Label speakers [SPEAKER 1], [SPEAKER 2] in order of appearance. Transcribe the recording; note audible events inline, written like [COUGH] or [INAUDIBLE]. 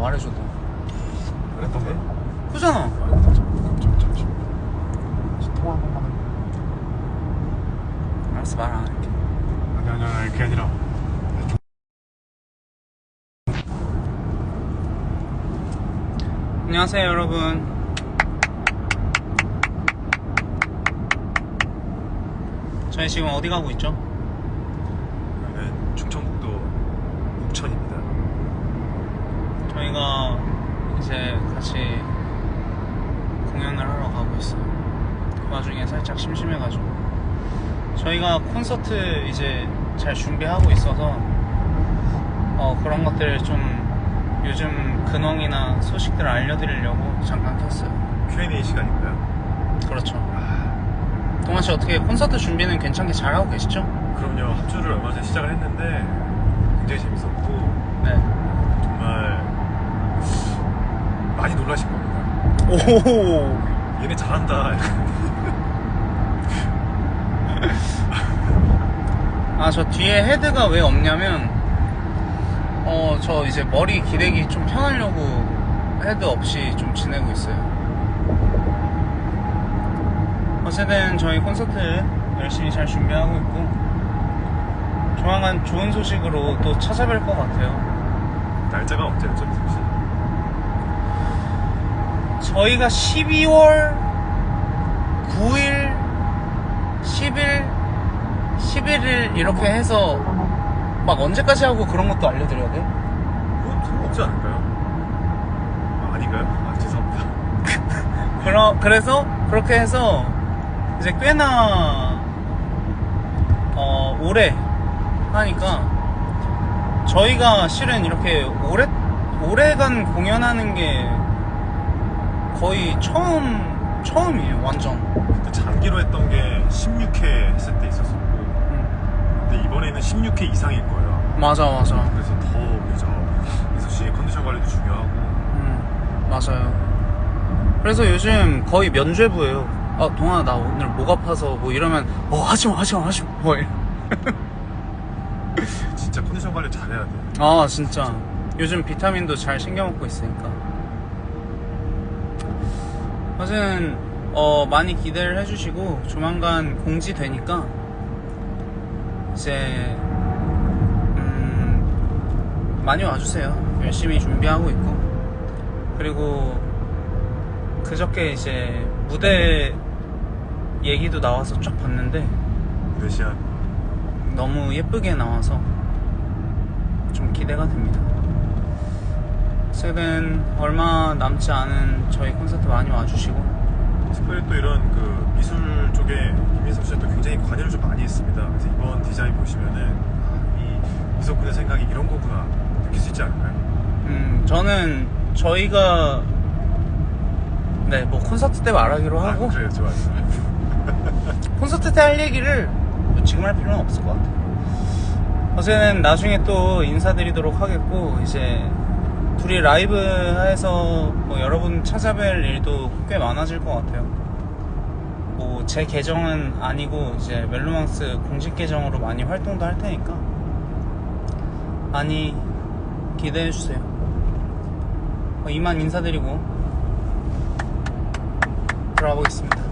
[SPEAKER 1] 말해줘도
[SPEAKER 2] 그랬던 게?
[SPEAKER 1] 그잖아
[SPEAKER 2] 아, 잠, 잠, 잠시만. 통화 한 번만 해.
[SPEAKER 1] 알았어 말 안 할게
[SPEAKER 2] 아니, 아니, 아니, 그게 아니라.
[SPEAKER 1] 안녕하세요 여러분 저희 지금 어디 가고 있죠?
[SPEAKER 2] 충청북도 옥천입니다.
[SPEAKER 1] 저희가 이제 같이 공연을 하러 가고 있어요. 그 와중에 살짝 심심해가지고 저희가 콘서트 이제 잘 준비하고 있어서 어, 그런 것들 좀 요즘 근황이나 소식들 알려드리려고 잠깐 켰어요.
[SPEAKER 2] Q&A 시간인가요?
[SPEAKER 1] 그렇죠. 동환 씨 어떻게 콘서트 준비는 괜찮게 잘 하고 계시죠?
[SPEAKER 2] 그럼요. 합주를 얼마 전에 시작을 했는데 굉장히 재밌었고
[SPEAKER 1] 네.
[SPEAKER 2] 정말 많이 놀라실 겁니다.
[SPEAKER 1] 오.
[SPEAKER 2] 얘네 잘한다.
[SPEAKER 1] 아, 저 뒤에 헤드가 왜 없냐면, 어, 저 이제 머리 기대기 좀 편하려고 헤드 없이 좀 지내고 있어요. 어쨌든 저희 콘서트 열심히 잘 준비하고 있고, 조만간 좋은 소식으로 또 찾아뵐 것 같아요.
[SPEAKER 2] 날짜가 언제였죠?
[SPEAKER 1] 저희가 12월 9일, 10일, 11일 이렇게 해서 막 언제까지 하고 그런 것도 알려드려야 돼?
[SPEAKER 2] 그건 상관없지 않을까요? 아, 아닌가요? 아, 죄송합니다. [LAUGHS]
[SPEAKER 1] 그러, 그래서 그렇게 해서 이제 꽤나 어, 오래 하니까 저희가 실은 이렇게 오래 오래간 공연하는 게 거의 처음 처음이에요 완전.
[SPEAKER 2] 그때 장기로 했던 게 16회 했을 때 있었었고
[SPEAKER 1] 음,
[SPEAKER 2] 근데 이번에는 16회 이상일 거예요.
[SPEAKER 1] 맞아 맞아.
[SPEAKER 2] 그래서 더 그죠. 미수 씨의 컨디션 관리도 중요하고.
[SPEAKER 1] 음, 맞아요. 그래서 요즘 거의 면죄부예요. 아 동아 나 오늘 목 아파서 뭐 이러면 어 하지마 하지마 하지마. 뭐 이러- [LAUGHS]
[SPEAKER 2] 진짜 컨디션 관리 잘해야 돼.
[SPEAKER 1] 아 진짜. 요즘 비타민도 잘 챙겨 먹고 있으니까 어쨌든 어, 많이 기대를 해주시고 조만간 공지되니까 이제 음, 많이 와주세요. 열심히 준비하고 있고. 그리고 그저께 이제 무대 얘기도 나와서 쫙 봤는데
[SPEAKER 2] 대시한
[SPEAKER 1] 너무 예쁘게 나와서 좀 기대가 됩니다. 어쨌든 얼마 남지 않은 저희 콘서트 많이 와주시고
[SPEAKER 2] 특별히 또 이런 그 미술 쪽에 김민석 씨가 또 굉장히 관여를 좀 많이 했습니다. 그래서 이번 디자인 보시면은 아, 이 미석 군의 생각이 이런 거구나 느낄 수 있지 않을까요?
[SPEAKER 1] 음 저는 저희가 네 뭐 콘서트 때 말하기로 하고
[SPEAKER 2] 아, 그래요, 좋아요. [LAUGHS]
[SPEAKER 1] 콘서트 때 할 얘기를 뭐 지금 할 필요는 없을 것 같아요. 어쨌든 나중에 또 인사드리도록 하겠고 이제 둘이 라이브 해서 뭐 여러분 찾아뵐 일도 꽤 많아질 것 같아요. 뭐 제 계정은 아니고 이제 멜로망스 공식 계정으로 많이 활동도 할 테니까 많이 기대해 주세요. 어, 이만 인사드리고 들어가 보겠습니다.